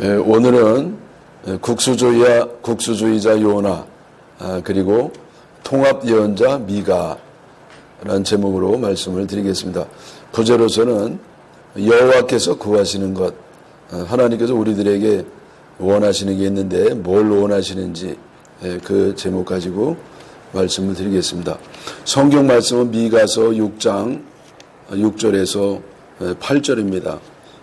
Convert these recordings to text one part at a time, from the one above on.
예, 오늘은 국수주의야 국수주의자 요나 아, 그리고 통합 예언자 미가라는 제목으로 말씀을 드리겠습니다. 부제로서는 여호와께서 구하시는 것 아, 하나님께서 우리들에게 원하시는 게 있는데 뭘 원하시는지 예, 그 제목 가지고 말씀을 드리겠습니다. 성경 말씀은 미가서 6장 6절에서 8절입니다.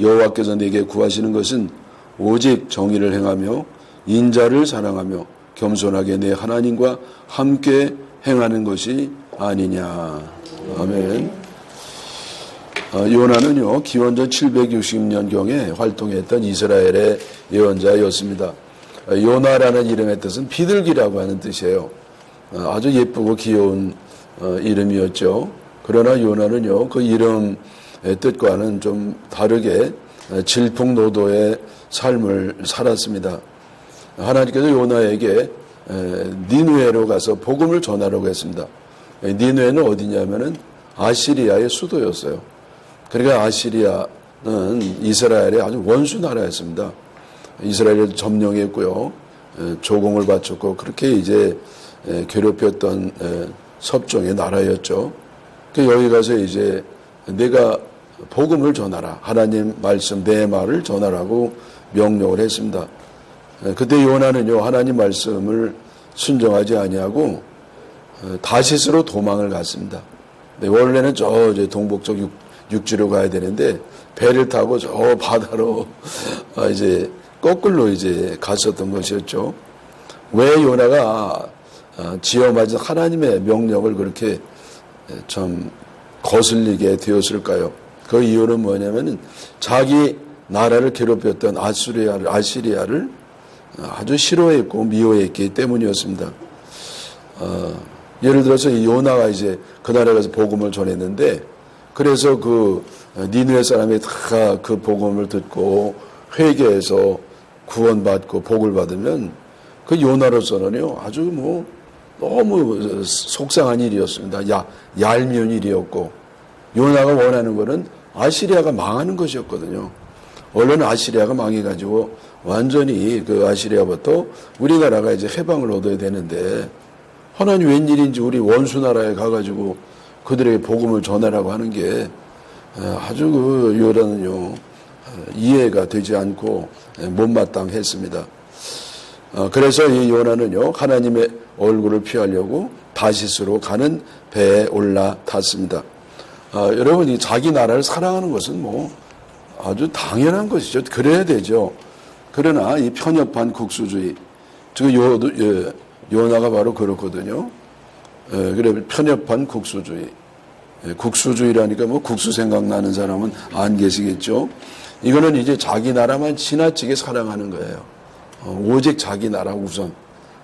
여호와께서 내게 구하시는 것은 오직 정의를 행하며 인자를 사랑하며 겸손하게 내 하나님과 함께 행하는 것이 아니냐. 아멘. 어, 요나는요 기원전 760년경에 활동했던 이스라엘의 예언자였습니다. 어, 요나라는 이름의 뜻은 비둘기라고 하는 뜻이에요. 어, 아주 예쁘고 귀여운 이름이었죠. 그러나 요나는요 그 이름의 뜻과는 좀 다르게 질풍노도의 삶을 살았습니다. 하나님께서 요나에게 니누에로 가서 복음을 전하라고 했습니다. 니누에는 어디냐면은 아시리아의 수도였어요. 그러니까 아시리아는 이스라엘의 아주 원수 나라였습니다. 이스라엘을 점령했고요. 조공을 바쳤고 그렇게 이제 괴롭혔던 섭종의 나라였죠. 그 여기 가서 이제 내가 복음을 전하라. 하나님 말씀 내 말을 전하라고 명령을 했습니다. 그때 요나는요 하나님 말씀을 순종하지 아니하고 다시스로 도망을 갔습니다. 원래는 저 동북쪽 육, 육지로 가야 되는데 배를 타고 저 바다로 아, 이제 거꾸로 이제 갔었던 것이었죠. 왜 요나가 아, 지어맞은 하나님의 명령을 그렇게 참 거슬리게 되었을까요? 그 이유는 뭐냐면은 자기 나라를 괴롭혔던 아수리아를 아시리아를 아주 싫어했고 미워했기 때문이었습니다. 어, 예를 들어서 이 요나가 이제 그 나라에 가서 복음을 전했는데 그래서 그 니누의 사람이 다 그 복음을 듣고 회개해서 구원받고 복을 받으면 그 요나로서는요 아주 뭐 너무 속상한 일이었습니다. 야, 얄미운 일이었고 요나가 원하는 것은 아시리아가 망하는 것이었거든요. 얼른 아시리아가 망해가지고 완전히 그 아시리아부터 우리나라가 이제 해방을 얻어야 되는데 하나님 웬일인지 우리 원수 나라에 가가지고 그들에게 복음을 전하라고 하는 게 아주 그 요라는요 이해가 되지 않고 못마땅했습니다. 어, 그래서 이 요나는요 하나님의 얼굴을 피하려고 다시스로 가는 배에 올라탔습니다. 아, 여러분, 자기 나라를 사랑하는 것은 뭐 아주 당연한 것이죠. 그래야 되죠. 그러나 이 편협한 국수주의, 저 요, 요, 요나가 바로 그렇거든요. 예, 그래, 편협한 국수주의. 예, 국수주의라니까 뭐 국수 생각나는 사람은 안 계시겠죠. 이거는 이제 자기 나라만 지나치게 사랑하는 거예요. 어, 오직 자기 나라 우선.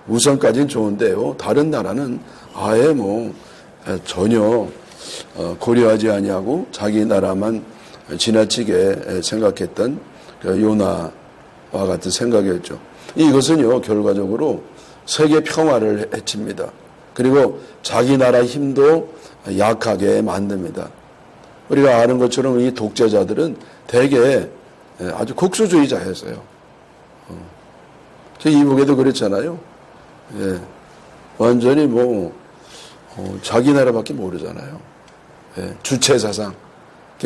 우선까지는 좋은데요. 다른 나라는 아예 뭐 전혀 어, 고려하지 아니하고 자기 나라만 지나치게 생각했던 그 요나와 같은 생각이었죠. 이것은요 결과적으로 세계 평화를 해칩니다. 그리고 자기 나라 힘도 약하게 만듭니다. 우리가 아는 것처럼 이 독재자들은 대개 아주 국수주의자였어요. 어. 이북에도 그랬잖아요. 예. 완전히 뭐 어, 자기 나라밖에 모르잖아요. 예. 주체 사상.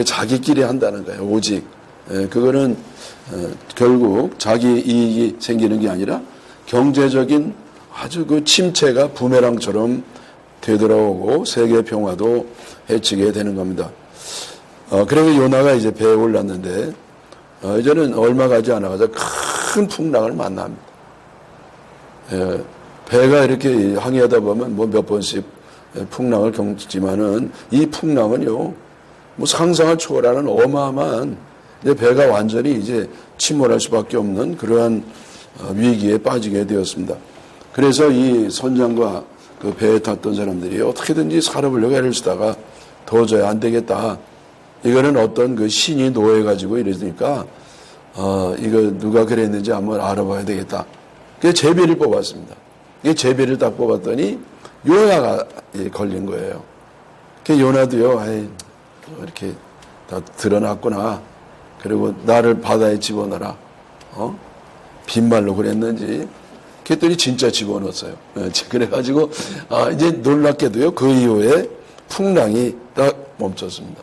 자기끼리 한다는 거예요. 오직. 예. 그거는 어, 결국 자기 이익이 생기는 게 아니라 경제적인 아주 그 침체가 부메랑처럼 되돌아오고 세계 평화도 해치게 되는 겁니다. 어, 그래서 요나가 이제 배에 올랐는데 어, 이제는 얼마 가지 않아가서 큰 풍랑을 만납니다. 예, 배가 이렇게 항해하다 보면 뭐 몇 번씩 풍랑을 겪지만은 이 풍랑은요, 뭐 상상을 초월하는 어마어마한 배가 완전히 이제 침몰할 수밖에 없는 그러한 어, 위기에 빠지게 되었습니다. 그래서 이 선장과 그 배에 탔던 사람들이 어떻게든지 살아보려고 애를 쓰다가 도저히 안 되겠다. 이거는 어떤 그 신이 노해가지고 이러니까 어, 이거 누가 그랬는지 한번 알아봐야 되겠다. 그래서 제비를 뽑았습니다. 이 제비를 딱 뽑았더니 요나가 예, 걸린 거예요. 그 요나도요, 아이, 뭐 이렇게 다 드러났구나. 그리고 나를 바다에 집어넣어라. 어? 빈말로 그랬는지. 그랬더니 진짜 집어넣었어요. 예, 그래가지고, 아, 이제 놀랍게도요, 그 이후에 풍랑이 딱 멈췄습니다.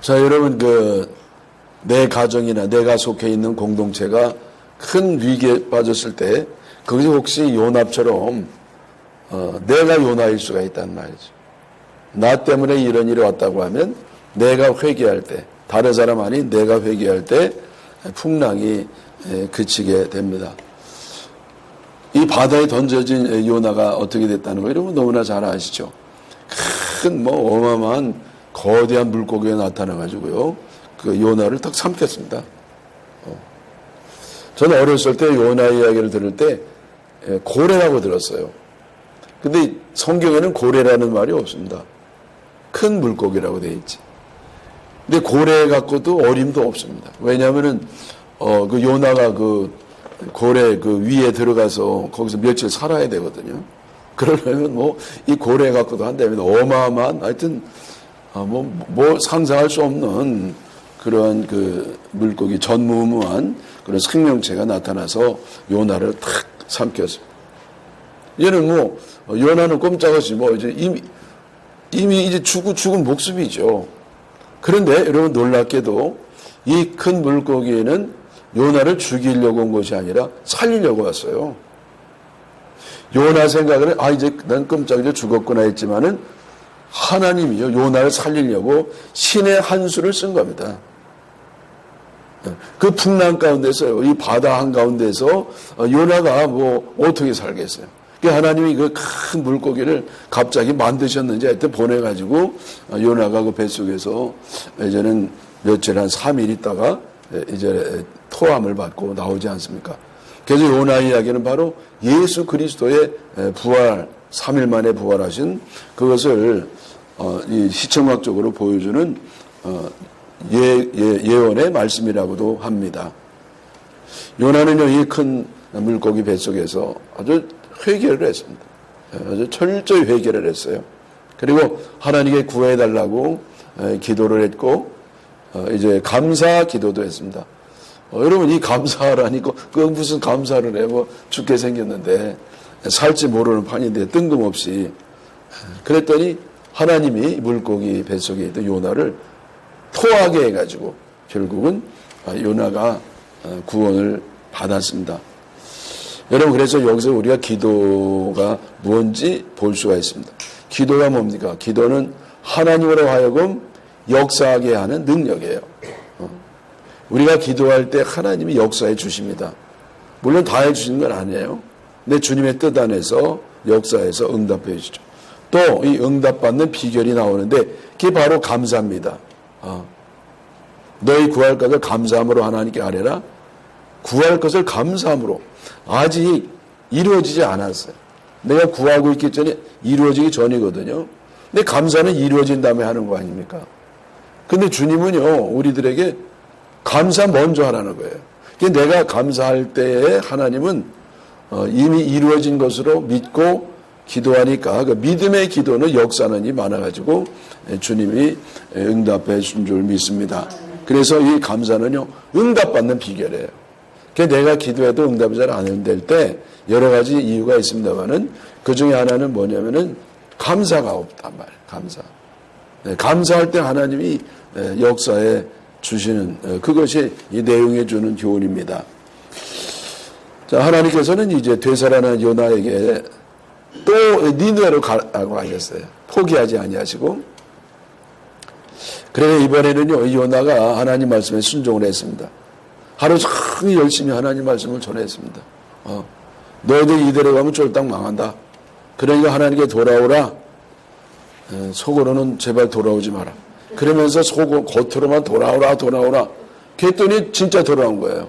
자, 여러분, 그, 내 가정이나 내가 속해 있는 공동체가 큰 위기에 빠졌을 때, 그것이 혹시 요나처럼, 어, 내가 요나일 수가 있단 말이죠. 나 때문에 이런 일이 왔다고 하면, 내가 회개할 때, 다른 사람 아닌 내가 회개할 때, 풍랑이 에, 그치게 됩니다. 이 바다에 던져진 요나가 어떻게 됐다는 거, 여러분 너무나 잘 아시죠? 큰, 뭐, 어마어마한 거대한 물고기가 나타나가지고요. 그 요나를 딱 삼켰습니다. 어. 저는 어렸을 때 요나 이야기를 들을 때 예, 고래라고 들었어요. 근데 성경에는 고래라는 말이 없습니다. 큰 물고기라고 되어 있지. 근데 고래 갖고도 어림도 없습니다. 왜냐하면은 어, 그 요나가 그 고래 그 위에 들어가서 거기서 며칠 살아야 되거든요. 그러려면 뭐 이 고래 갖고도 한다면 어마어마한 하여튼 어, 뭐, 뭐 상상할 수 없는 그런 그 물고기 전무후무한 그런 생명체가 나타나서 요나를 탁 삼켰습니다. 얘는 뭐 어, 요나는 꼼짝없이 뭐 이제 이미 이미 이제 죽은 죽은 목숨이죠. 그런데 여러분 놀랍게도 이 큰 물고기에는 요나를 죽이려고 온 것이 아니라 살리려고 왔어요. 요나 생각은 아 이제 난 끔찍이죠 죽었구나 했지만은 하나님이요 요나를 살리려고 신의 한 수를 쓴 겁니다. 그 풍랑 가운데서 이 바다 한 가운데서 요나가 뭐 어떻게 살겠어요? 그 하나님이 그 큰 물고기를 갑자기 만드셨는지 하여튼 보내가지고 요나가 그 뱃속에서 이제는 며칠 한 3일 있다가 이제 토함을 받고 나오지 않습니까? 그래서 요나 이야기는 바로 예수 그리스도의 부활, 3일 만에 부활하신 그것을 어, 이 시청학적으로 보여주는 어, 예, 예, 예 언의 말씀이라고도 합니다. 요나는요, 이큰 물고기 뱃속에서 아주 회개를 했습니다. 아주 철저히 회개를 했어요. 그리고 하나님께 구해달라고 기도를 했고, 어, 이제 감사 기도도 했습니다. 어, 여러분, 이 감사하라니까, 그 무슨 감사를 해, 뭐, 죽게 생겼는데, 살지 모르는 판인데, 뜬금없이. 그랬더니, 하나님이 물고기 뱃속에 있던 요나를 토하게 해가지고, 결국은 요나가 어, 구원을 받았습니다. 여러분, 그래서 여기서 우리가 기도가 뭔지 볼 수가 있습니다. 기도가 뭡니까? 기도는 하나님으로 하여금 역사하게 하는 능력이에요. 어. 우리가 기도할 때 하나님이 역사해 주십니다. 물론 다 해 주시는 건 아니에요. 내 주님의 뜻 안에서 역사해서 응답해 주죠. 또 이 응답받는 비결이 나오는데 그게 바로 감사입니다. 어. 너희 구할 것을 감사함으로 하나님께 아뢰라. 구할 것을 감사함으로 아직 이루어지지 않았어요. 내가 구하고 있기 전에 이루어지기 전이거든요. 근데 감사는 이루어진 다음에 하는 거 아닙니까? 근데 주님은요, 우리들에게 감사 먼저 하라는 거예요. 내가 감사할 때에 하나님은 어, 이미 이루어진 것으로 믿고 기도하니까 그 믿음의 기도는 역사는이 많아가지고 주님이 응답해 준 줄 믿습니다. 그래서 이 감사는요, 응답받는 비결이에요. 내가 기도해도 응답이 잘 안 될 때 여러 가지 이유가 있습니다만은 그 중에 하나는 뭐냐면은 감사가 없단 말이에요. 감사. 네, 감사할 때 하나님이 역사에 주시는 그것이 이 내용에 주는 교훈입니다. 자, 하나님께서는 이제 되살아난 요나에게 또 니누에로 가라고 하셨어요. 포기하지 아니하시고. 그래 이번에는요 요나가 하나님 말씀에 순종을 했습니다. 하루 종일 열심히 하나님 말씀을 전했습니다. 어, 너희들 이대로 가면 쫄딱 망한다. 그러니까 하나님께 돌아오라. 에, 속으로는 제발 돌아오지 마라. 그러면서 속 겉으로만 돌아오라 돌아오라. 그랬더니 진짜 돌아온 거예요.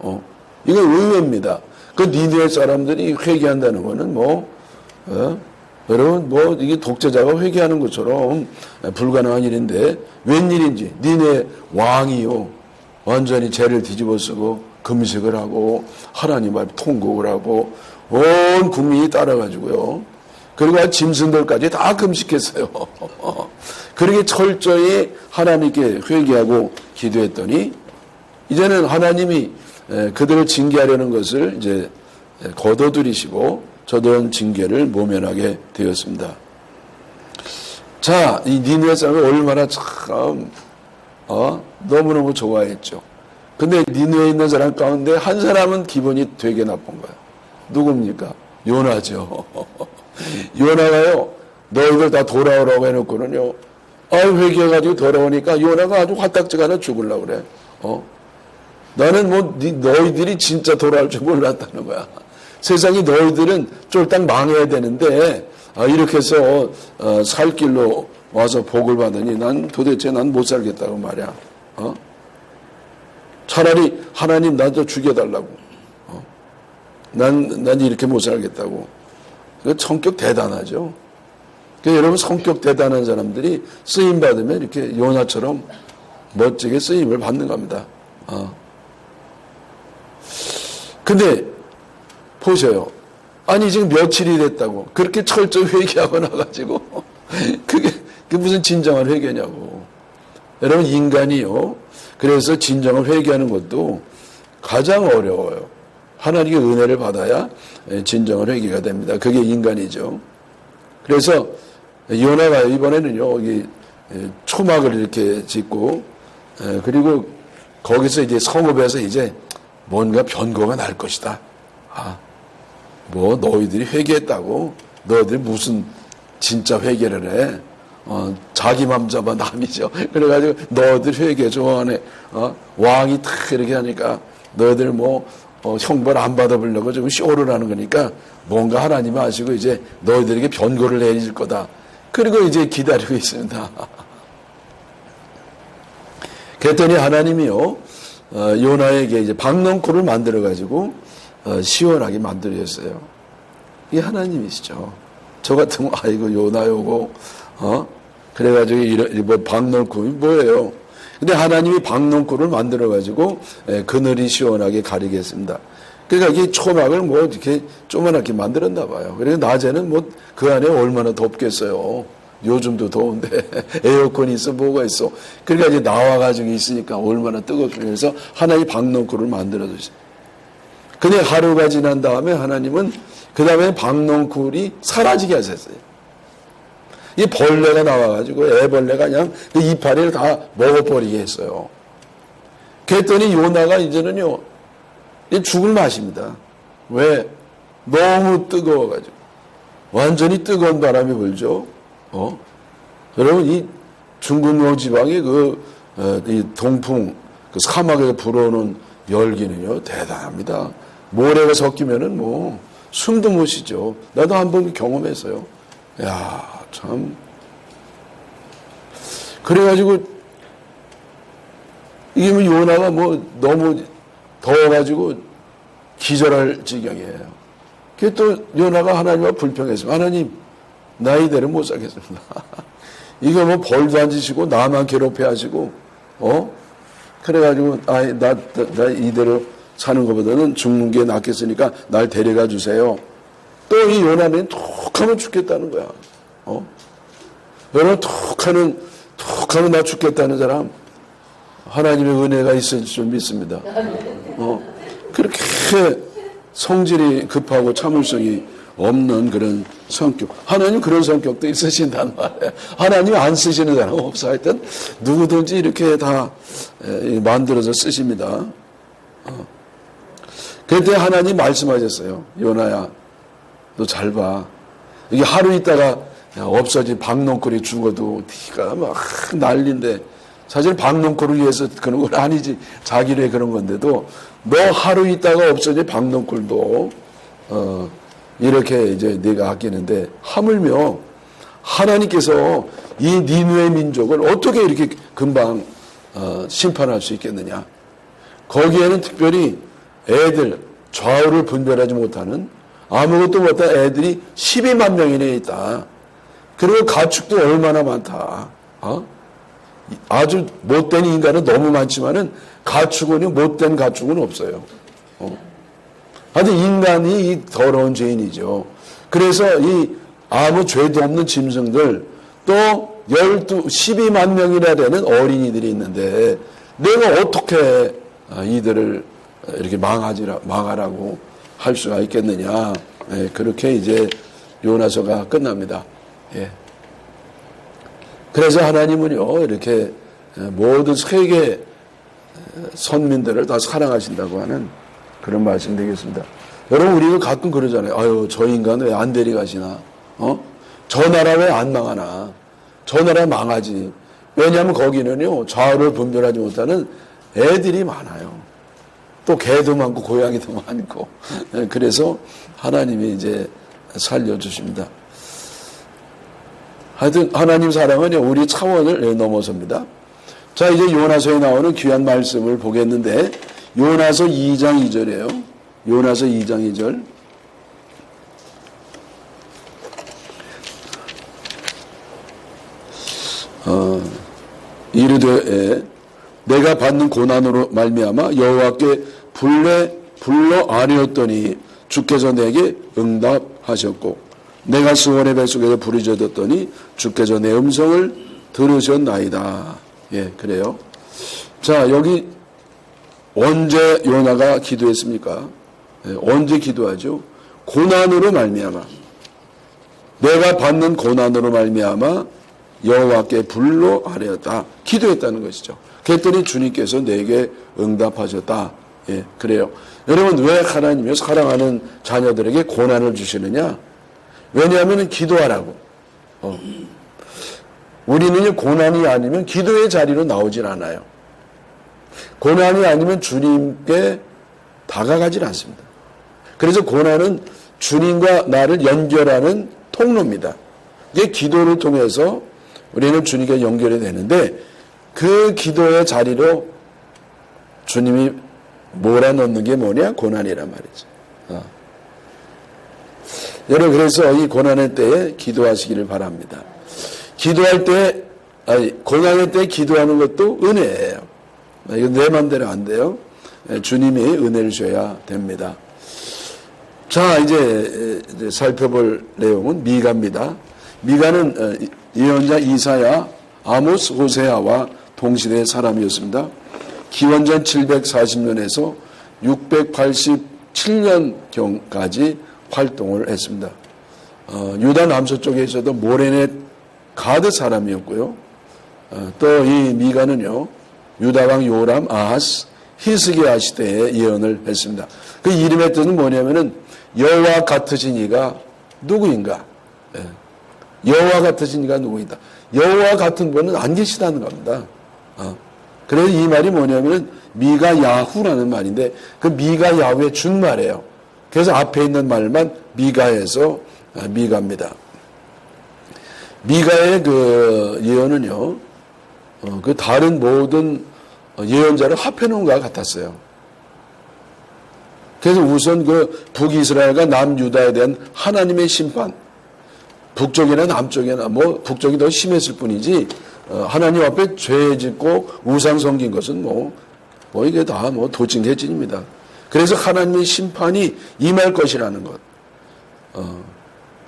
어. 이건 의외입니다. 그 니네 사람들이 회개한다는 거는 뭐 어? 여러분 뭐 이게 독재자가 회개하는 것처럼 불가능한 일인데 웬일인지 니네 왕이요 완전히 죄를 뒤집어 쓰고 금식을 하고 하나님 앞에 통곡을 하고 온 국민이 따라가지고요 그리고 짐승들까지 다 금식했어요 그렇게 철저히 하나님께 회개하고 기도했더니 이제는 하나님이 에, 그들을 징계하려는 것을 이제 에, 거둬들이시고 저들은 징계를 모면하게 되었습니다. 자, 이 니누의 사람을 얼마나 참 어? 너무너무 좋아했죠. 근데 니누에 있는 사람 가운데 한 사람은 기분이 되게 나쁜 거야. 누굽니까? 요나죠. 요나가요. 너희들 다 돌아오라고 해놓고는요. 아 회개해가지고 돌아오니까 요나가 아주 화딱지가 하나 죽을라 그래. 어? 나는 뭐 니- 너희들이 진짜 돌아올 줄 몰랐다는 거야. 세상이 너희들은 쫄딱 망해야 되는데 아, 이렇게 해서 어, 살 길로 와서 복을 받으니 난 도대체 난 못 살겠다고 말이야. 어? 차라리 하나님 나도 죽여달라고. 어? 난, 난 이렇게 못 살겠다고. 그 성격 대단하죠. 그 여러분 성격 대단한 사람들이 쓰임 받으면 이렇게 요나처럼 멋지게 쓰임을 받는 겁니다. 어. 근데 보셔요. 아니 지금 며칠이 됐다고 그렇게 철저히 회개하고 나가지고 그게 그게 무슨 진정한 회개냐고. 여러분 인간이요. 그래서 진정한 회개하는 것도 가장 어려워요. 하나님의 은혜를 받아야 진정한 회개가 됩니다. 그게 인간이죠. 그래서 요나가 이번에는요 여기 초막을 이렇게 짓고 에, 그리고 거기서 이제 성읍에서 이제 뭔가 변고가 날 것이다. 아, 뭐 너희들이 회개했다고 너희들이 무슨 진짜 회개를 해? 어, 자기 맘 잡아 남이죠. 그래가지고 너희들 회개 좋아하네. 어, 왕이 탁 이렇게 하니까 너희들 뭐 어, 형벌 안 받아보려고 지금 쇼를 하는 거니까 뭔가 하나님 아시고 이제 너희들에게 변고를 내릴 거다. 그리고 이제 기다리고 있습니다. 그랬더니 하나님이요, 어, 요나에게 이제 박넝쿨을 만들어 가지고, 어, 시원하게 만들어줬어요. 이게 하나님이시죠. 저 같으면, 아이고, 요나 요거, 어? 그래가지고, 이런, 뭐, 박넝쿨이 뭐예요? 근데 하나님이 박넝쿨을 만들어 가지고, 예, 그늘이 시원하게 가리겠습니다. 그러니까 이게 초막을 뭐 이렇게 조그맣게 만들었나 봐요. 그래서 낮에는 뭐 그 안에 얼마나 덥겠어요. 요즘도 더운데 에어컨이 있어 뭐가 있어. 그러니까 이제 나와 가지고 있으니까 얼마나 뜨겁게 그래서 하나님 박농쿨을 만들어 주세요. 근데 하루가 지난 다음에 하나님은 그 다음에 박농쿨이 사라지게 하셨어요. 이 벌레가 나와가지고 애벌레가 그냥 그 이파리를 다 먹어버리게 했어요. 그랬더니 요나가 이제는요, 이 죽을 맛입니다. 왜? 너무 뜨거워가지고. 완전히 뜨거운 바람이 불죠. 어? 여러분, 이 중국노 지방의 그, 어, 이 동풍, 그 사막에서 불어오는 열기는요, 대단합니다. 모래가 섞이면은 뭐, 숨도 못 쉬죠. 나도 한 번 경험했어요. 야, 참. 그래가지고, 이게 뭐 요나가 뭐 너무 더워가지고 기절할 지경이에요. 그게 또 요나가 하나님과 불평했어요. 하나님, 나 이대로 못 살겠습니다. 이거 뭐 벌도 안 지시고 나만 괴롭게 하시고, 어? 그래가지고, 아, 나, 나, 나 이대로 사는 것보다는 죽는 게 낫겠으니까 날 데려가 주세요. 또 이 요나는 툭 하면 죽겠다는 거야. 어? 여러분, 툭 하면, 툭 하면 나 죽겠다는 사람, 하나님의 은혜가 있을 줄 믿습니다. 어, 그렇게 성질이 급하고 참을성이 없는 그런 성격. 하나님 그런 성격도 있으신단 말이에요. 하나님 안 쓰시는 사람 없어. 하여튼 누구든지 이렇게 다 에, 만들어서 쓰십니다. 어. 그때 하나님 말씀하셨어요. 요나야, 너 잘 봐. 이게 하루 있다가 없어진 박농골이 죽어도 네가 막 난리인데 사실 박농골을 위해서 그런 건 아니지. 자기를 그런 건데도 너 하루 있다가 없어진 박농골도 어 이렇게 이제 네가 아끼는데 하물며 하나님께서 이 니누의 민족을 어떻게 이렇게 금방 어, 심판할 수 있겠느냐? 거기에는 특별히 애들 좌우를 분별하지 못하는 아무것도 못한 애들이 12만 명이나 있다. 그리고 가축도 얼마나 많다. 어? 아주 못된 인간은 너무 많지만은 가축은 못된 가축은 없어요. 어. 하여튼 인간이 이 더러운 죄인이죠. 그래서 이 아무 죄도 없는 짐승들 또 12, 12만 명이나 되는 어린이들이 있는데 내가 어떻게 아, 이들을 이렇게 망하지라, 망하라고 할 수가 있겠느냐. 예, 그렇게 이제 요나서가 끝납니다. 예. 그래서 하나님은요, 이렇게 모든 세계 선민들을 다 사랑하신다고 하는 그런 말씀 되겠습니다. 여러분, 우리가 가끔 그러잖아요. 아유, 저 인간 왜 안 데려가시나? 어? 저 나라 왜 안 망하나? 저 나라 망하지. 왜냐하면 거기는요, 좌우를 분별하지 못하는 애들이 많아요. 또 개도 많고 고양이도 많고. 예, 그래서 하나님이 이제 살려주십니다. 하여튼 하나님 사랑은 우리 차원을 넘어섭니다. 자 이제 요나서에 나오는 귀한 말씀을 보겠는데 요나서 2장 2절이에요. 요나서 2장 2절. 어, 이르되 내가 받는 고난으로 말미암아 여호와께 불러 아뢰었더니 주께서 내게 응답하셨고 내가 수원의 뱃속에서 부르짖었더니 주께서 내 음성을 들으셨나이다. 예, 그래요. 자, 여기 언제 요나가 기도했습니까? 예, 언제 기도하죠? 고난으로 말미암아. 내가 받는 고난으로 말미암아 여호와께 불로 아뢰었다. 기도했다는 것이죠. 그랬더니 주님께서 내게 응답하셨다. 예, 그래요. 여러분 왜 하나님이 사랑하는 자녀들에게 고난을 주시느냐? 왜냐하면 기도하라고. 어. 우리는 고난이 아니면 기도의 자리로 나오질 않아요. 고난이 아니면 주님께 다가가질 않습니다. 그래서 고난은 주님과 나를 연결하는 통로입니다. 이게 기도를 통해서 우리는 주님께 연결이 되는데 그 기도의 자리로 주님이 몰아넣는 게 뭐냐? 고난이란 말이죠. 어. 여러분 그래서 이 고난의 때에 기도하시기를 바랍니다. 기도할 때 아니 고난의 때 기도하는 것도 은혜예요. 이거 내 맘대로 안 돼요. 예, 주님이 은혜를 줘야 됩니다. 자 이제 살펴볼 내용은 미가입니다. 미가는 어, 예언자 이사야, 아모스, 호세아와 동시대 사람이었습니다. 기원전 740년에서 687년경까지 활동을 했습니다. 어, 유다 남서쪽에 있어도 모레넷 가드 사람이었고요. 어, 또이 미가는요, 유다왕 요람, 아하스, 히스기야 시대에 예언을 했습니다. 그 이름의 뜻은 뭐냐면은 여호와 같으신 이가 누구인가? 예. 여호와 같으신 이가 누구이다. 여호와 같은 분은 안 계시다는 겁니다. 어. 그래서 이 말이 뭐냐면은 미가 야후라는 말인데 그 미가 야후의 준말이에요. 그래서 앞에 있는 말만 미가에서 아, 미가입니다. 미가의 그 예언은요, 어, 그 다른 모든 예언자를 합해놓은 것 같았어요. 그래서 우선 그 북이스라엘과 남유다에 대한 하나님의 심판, 북쪽이나 남쪽이나 뭐 북쪽이 더 심했을 뿐이지 어, 하나님 앞에 죄 짓고 우상 섬긴 것은 뭐, 뭐 이게 다 뭐 도찐개찐입니다. 그래서 하나님의 심판이 임할 것이라는 것. 어.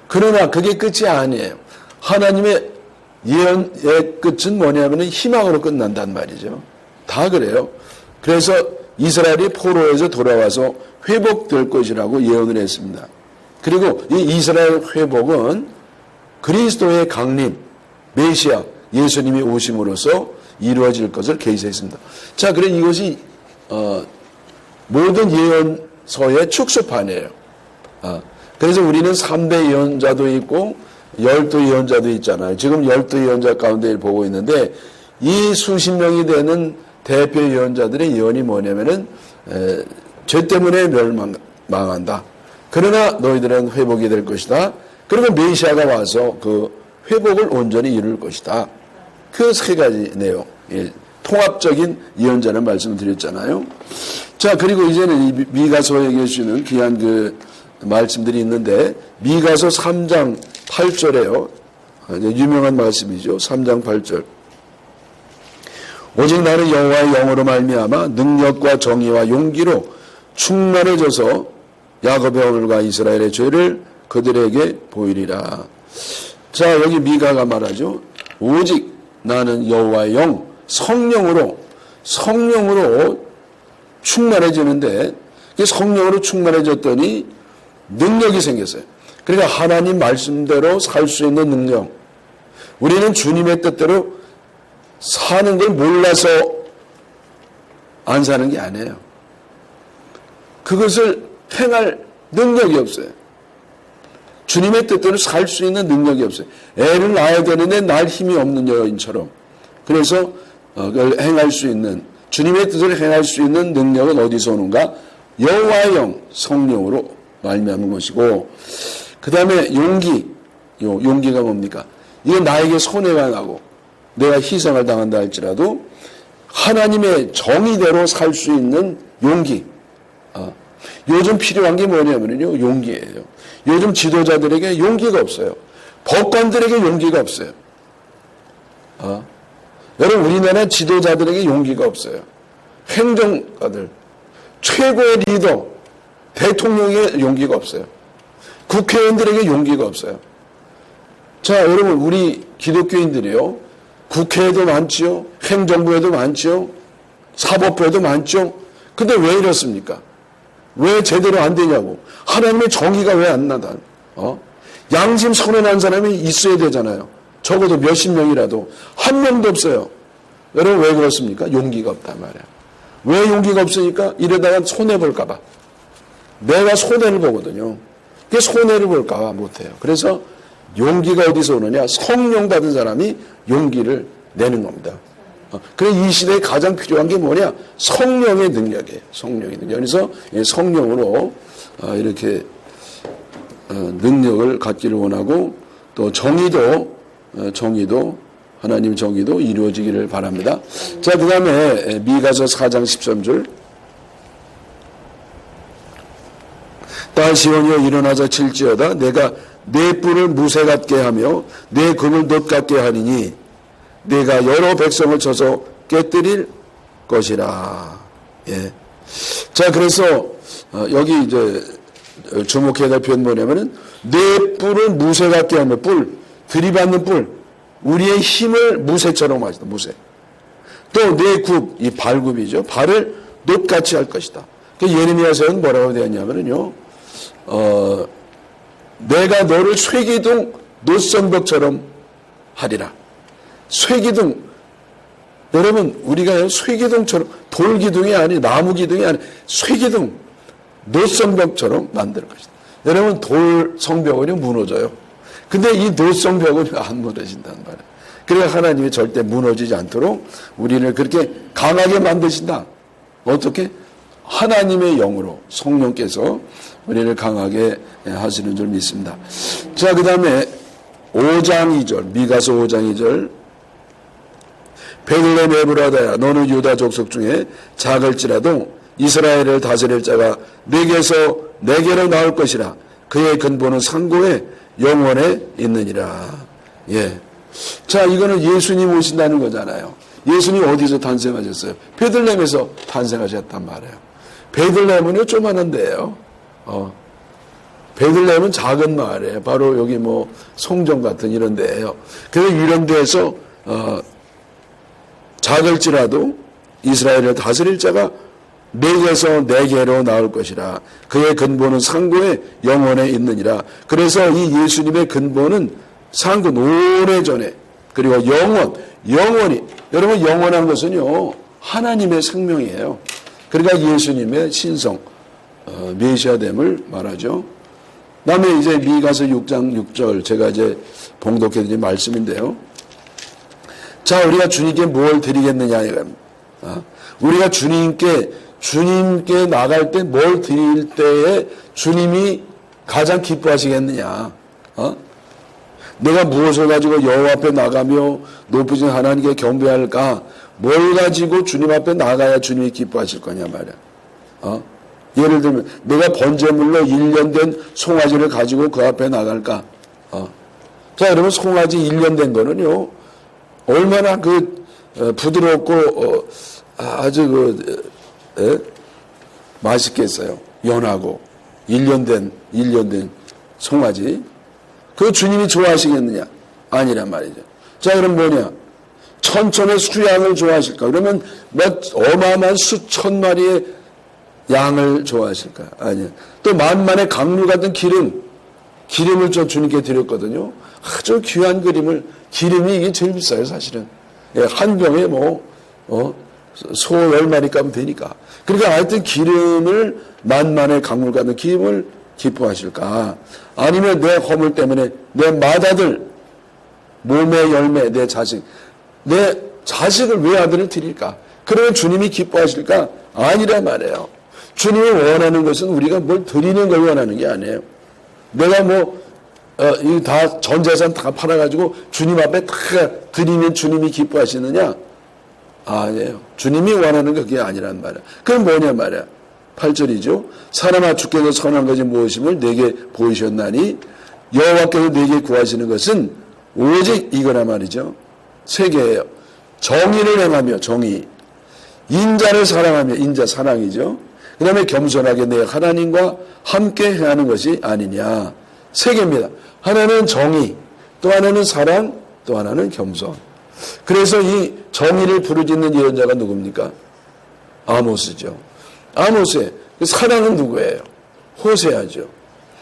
그러나 그게 끝이 아니에요. 하나님의 예언의 끝은 뭐냐면 희망으로 끝난단 말이죠. 다 그래요. 그래서 이스라엘이 포로에서 돌아와서 회복될 것이라고 예언을 했습니다. 그리고 이 이스라엘 회복은 그리스도의 강림, 메시아, 예수님이 오심으로써 이루어질 것을 계시했습니다. 자, 그래 이것이 어, 모든 예언서의 축소판이에요. 아, 그래서 우리는 3대 예언자도 있고 열두 예언자도 있잖아요. 지금 열두 예언자 가운데 보고 있는데 이 수십 명이 되는 대표 예언자들의 예언이 뭐냐면은 에, 죄 때문에 멸망한다. 그러나 너희들은 회복이 될 것이다. 그리고 메시아가 와서 그 회복을 온전히 이룰 것이다. 그 세 가지 내용. 예, 통합적인 예언자는 말씀을 드렸잖아요. 자, 그리고 이제는 이 미가서에 계시는 귀한 그 말씀들이 있는데, 미가서 3장 8절에요. 유명한 말씀이죠. 3장 8절. 오직 나는 여호와의 영으로 말미암아 능력과 정의와 용기로 충만해져서 야곱의 오늘과 이스라엘의 죄를 그들에게 보이리라. 자 여기 미가가 말하죠. 오직 나는 여호와의 영 성령으로 성령으로 충만해지는데 그 성령으로 충만해졌더니 능력이 생겼어요. 그러니까 하나님 말씀대로 살 수 있는 능력. 우리는 주님의 뜻대로 사는 걸 몰라서 안 사는 게 아니에요. 그것을 행할 능력이 없어요. 주님의 뜻대로 살 수 있는 능력이 없어요. 애를 낳아야 되는데 날 힘이 없는 여인처럼. 그래서 행할 수 있는 주님의 뜻을 행할 수 있는 능력은 어디서 오는가? 여호와의 영 성령으로 말미암은 것이고 그 다음에 용기 요 용기가 뭡니까? 이건 나에게 손해가 나고 내가 희생을 당한다 할지라도 하나님의 정의대로 살 수 있는 용기. 어. 요즘 필요한 게 뭐냐면요. 용기예요. 요즘 지도자들에게 용기가 없어요. 법관들에게 용기가 없어요. 어. 여러분, 우리나라 지도자들에게 용기가 없어요. 행정가들, 최고의 리더, 대통령의 용기가 없어요. 국회의원들에게 용기가 없어요. 자, 여러분, 우리 기독교인들이요. 국회에도 많지요. 행정부에도 많지요. 사법부에도 많죠. 근데 왜 이렇습니까? 왜 제대로 안 되냐고. 하나님의 정의가 왜 안 나다. 어? 양심 선언한 사람이 있어야 되잖아요. 적어도 몇십 명이라도. 한 명도 없어요. 여러분 왜 그렇습니까? 용기가 없단 말이야. 왜 용기가 없으니까? 이러다가 손해 볼까봐. 내가 손해를 보거든요. 그게 손해를 볼까봐 못해요. 그래서 용기가 어디서 오느냐? 성령 받은 사람이 용기를 내는 겁니다. 어, 그래 이 시대에 가장 필요한 게 뭐냐? 성령의 능력이에요. 성령의 능력. 그래서 성령으로 어, 이렇게 어, 능력을 갖기를 원하고 또 정의도 정의도 하나님 정의도 이루어지기를 바랍니다. 자, 그 다음에 미가서 4장 13절 딸 시온이여 일어나자 칠지어다 내가 내 뿔을 무쇠 같게 하며 내 금을 놋 같게 하리니 내가 여러 백성을 쳐서 깨뜨릴 것이라. 예. 자, 그래서 어, 여기 이제 주목해야 될 표현 뭐냐면은 내 뿔을 무쇠 같게 하며 뿔 들이받는 뿔 우리의 힘을 무쇠처럼 하시다 무쇠. 또 내 굽, 이 발굽이죠. 발을 놋같이 할 것이다. 그 예레미야서는 뭐라고 되었냐면요. 어, 내가 너를 쇠기둥 노선벽처럼 하리라. 쇠기둥. 여러분, 우리가 쇠기둥처럼 돌기둥이 아니, 나무기둥이 아니, 쇠기둥, 노선벽처럼 만들 것이다. 여러분, 돌 성벽은 무너져요. 근데 이 노성 벽은 안 무너진단 말이에요. 그래야 하나님이 절대 무너지지 않도록 우리를 그렇게 강하게 만드신다. 어떻게? 하나님의 영으로 성령께서 우리를 강하게 하시는 줄 믿습니다. 자, 그 다음에 5장 2절, 미가서 5장 2절. 베들레헴 에브라다야, 너는 유다 족속 중에 작을지라도 이스라엘을 다스릴 자가 내게서 내게로 나올 것이라. 그의 근본은 상고에 영원에 있느니라. 예. 자, 이거는 예수님 오신다는 거잖아요. 예수님 어디서 탄생하셨어요? 베들레헴에서 탄생하셨단 말이에요. 베들레헴은요, 조만한 데예요. 어. 베들레헴은 작은 마을이에요. 바로 여기 뭐 송정 같은 이런 데예요. 그래서 이런 데에서 어, 작을지라도 이스라엘을 다스릴 자가 내게서 내게로 나올 것이라. 그의 근본은 상고에 영원에 있느니라. 그래서 이 예수님의 근본은 상고 오래전에 그리고 영원, 영원히 여러분 영원한 것은요 하나님의 생명이에요. 그러니까 예수님의 신성 어, 메시아됨을 말하죠. 다음에 이제 미가서 6장 6절 제가 이제 봉독해드린 말씀인데요. 자 우리가 주님께 뭘 드리겠느냐 어? 우리가 주님께 주님께 나갈 때 뭘 드릴 때에 주님이 가장 기뻐하시겠느냐? 어? 내가 무엇을 가지고 여호와 앞에 나가며 높으신 하나님께 경배할까? 뭘 가지고 주님 앞에 나가야 주님이 기뻐하실 거냐 말이야. 어? 예를 들면 내가 번제물로 1년 된 송아지를 가지고 그 앞에 나갈까? 어? 자, 여러분 송아지 1년 된 거는요. 얼마나 그 어, 부드럽고 어, 아주 그 에? 맛있겠어요. 연하고 1년 된 1년 된 송아지. 그 주님이 좋아하시겠느냐? 아니란 말이죠. 자, 그럼 뭐냐? 천천의 수양을 좋아하실까? 그러면 몇 어마어마한 수천 마리의 양을 좋아하실까? 아니야. 또 만만의 강류 같은 기름, 기름을 저 주님께 드렸거든요. 아주 귀한 그림을, 기름이 이게 제일 비싸요, 사실은. 예, 한 병에 뭐, 어, 소 열마리 까면 되니까. 그러니까 하여튼 기름을, 만만의 강물 같은 기름을 기뻐하실까? 아니면 내 허물 때문에 내 맏아들, 몸의 열매, 내 자식, 내 자식을 왜 아들을 드릴까? 그러면 주님이 기뻐하실까? 아니란 말이에요. 주님이 원하는 것은 우리가 뭘 드리는 걸 원하는 게 아니에요. 내가 뭐, 어, 이다 전 재산 다 팔아가지고 주님 앞에 다 드리면 주님이 기뻐하시느냐? 아니에요. 주님이 원하는 게 그게 아니란 말이야. 그건 뭐냐 말이야. 8절이죠. 사람아 주께서 선한 것이 무엇임을 내게 보이셨나니 여호와께서 내게 구하시는 것은 오직 이거라 말이죠. 세 개예요. 정의를 행하며 정의. 인자를 사랑하며 인자 사랑이죠. 그 다음에 겸손하게 내 하나님과 함께 행하는 것이 아니냐. 세 개입니다. 하나는 정의, 또 하나는 사랑, 또 하나는 겸손. 그래서 이 정의를 부르짖는 예언자가 누굽니까? 아모스죠. 아모스의 그 사랑은 누구예요? 호세아죠.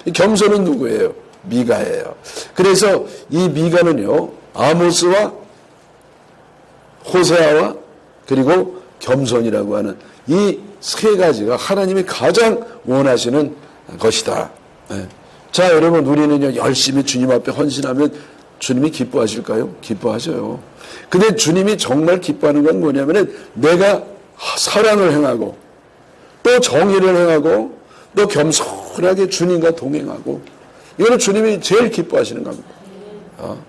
이 겸손은 누구예요? 미가예요. 그래서 이 미가는요, 아모스와 호세아와 그리고 겸손이라고 하는 이 세 가지가 하나님이 가장 원하시는 것이다. 네. 자, 여러분, 우리는요, 열심히 주님 앞에 헌신하면 주님이 기뻐하실까요? 기뻐하셔요. 근데 주님이 정말 기뻐하는 건 뭐냐면은 내가 사랑을 행하고 또 정의를 행하고 또 겸손하게 주님과 동행하고 이거는 주님이 제일 기뻐하시는 겁니다. 어?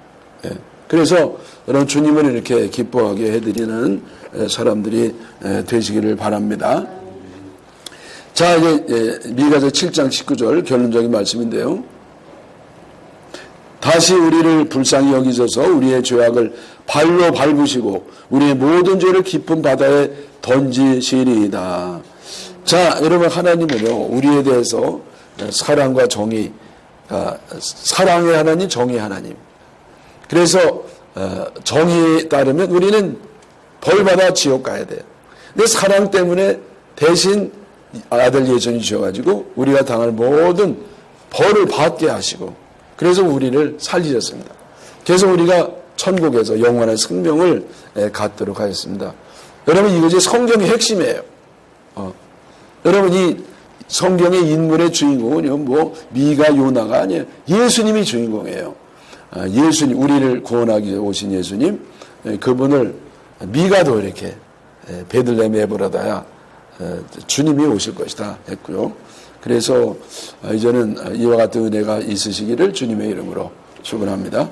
예. 그래서 여러분 주님을 이렇게 기뻐하게 해드리는 사람들이 되시기를 바랍니다. 자, 이제 미가서 7장 19절 결론적인 말씀인데요. 다시 우리를 불쌍히 여기셔서 우리의 죄악을 발로 밟으시고 우리의 모든 죄를 깊은 바다에 던지시리이다. 자, 여러분 하나님은요 우리에 대해서 사랑과 정의, 아, 사랑의 하나님, 정의 하나님. 그래서 어, 정의에 따르면 우리는 벌 받아 지옥 가야 돼요. 근데 사랑 때문에 대신 아들 예전이 주셔가지고 우리가 당할 모든 벌을 받게 하시고 그래서 우리를 살리셨습니다. 그래서 우리가 천국에서 영원한 생명을 갖도록 하였습니다. 여러분 이것이 성경의 핵심이에요. 어. 여러분 이 성경의 인물의 주인공은 뭐 미가 요나가 아니에요. 예수님이 주인공이에요. 아, 예수님 우리를 구원하기 위해 오신 예수님 그분을 미가도 이렇게 베들레헴 에브라다야 주님이 오실 것이다 했고요. 그래서 이제는 이와 같은 은혜가 있으시기를 주님의 이름으로 축원합니다.